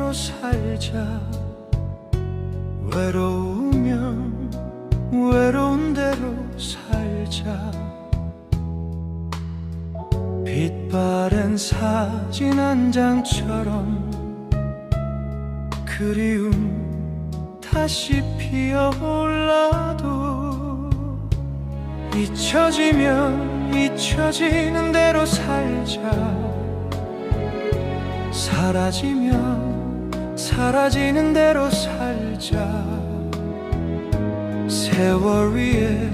대로 살자. 외로우면 외로운 대로 살자. 빛바랜 사진 한 장처럼 그리움 다시 피어올라도 잊혀지면 잊혀지는 대로 살자 사라지면 사라지는 대로 살자. 세월 위에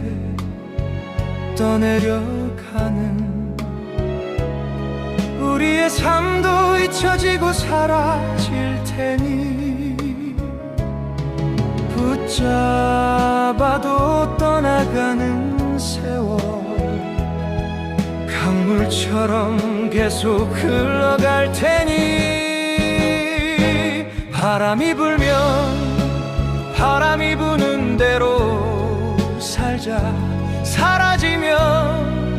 떠내려가는 우리의 삶도 잊혀지고 사라질 테니 붙잡아도 떠나가는 세월 강물처럼 계속 흘러갈 테니 바람이 불면 바람이 부는 대로 살자. 사라지면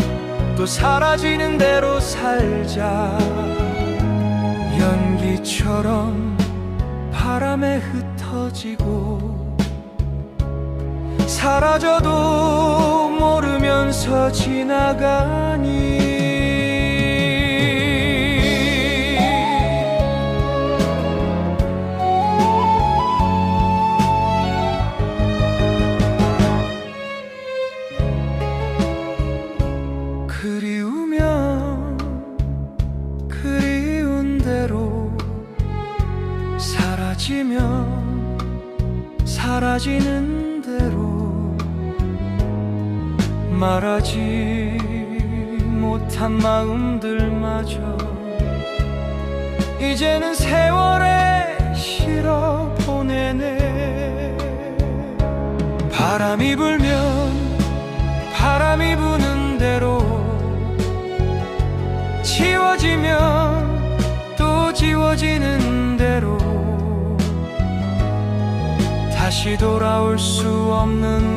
또 사라지는 대로 살자. 연기처럼 바람에 흩어지고 사라져도 모르면서 지나가니 그리우면 그리운 대로 사라지면 사라지는 대로 말하지 못한 마음들마저 이제는 세월에 실어 보내네. 바람이 불면 바람이 부는 지워지는 대로 다시 돌아올 수 없는 그